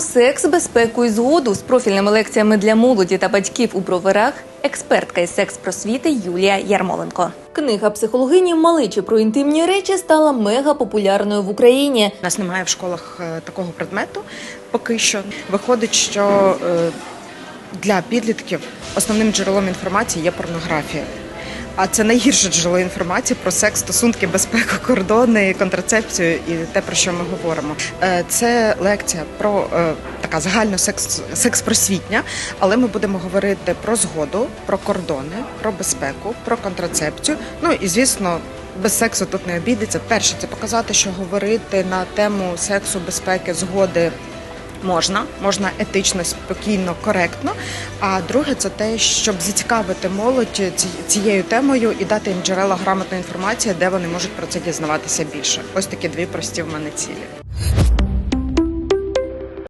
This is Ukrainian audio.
секс, безпеку і згоду з профільними лекціями для молоді та батьків у броварах. Експертка із секс-просвіти Юлія Ярмоленко. Книга психологині малечі про інтимні речі стала мега популярною в Україні. У нас немає в школах е, такого предмету поки що. Виходить, що е, для підлітків основним джерелом інформації є порнографія. А це найгірше джерело інформації про секс, стосунки, безпеку, кордони, контрацепцію і те, про що ми говоримо. Е, Це лекція про е, така загально секс, секс-просвітня, але ми будемо говорити про згоду, про кордони, про безпеку, про контрацепцію. Ну і звісно. Без сексу тут не обійдеться. Перше, це показати, що говорити на тему сексу, безпеки, згоди можна, можна етично, спокійно, коректно. А друге, це те, щоб зацікавити молодь ці- цією темою і дати їм джерела грамотної інформації, де вони можуть про це дізнаватися більше. Ось такі дві прості в мене цілі.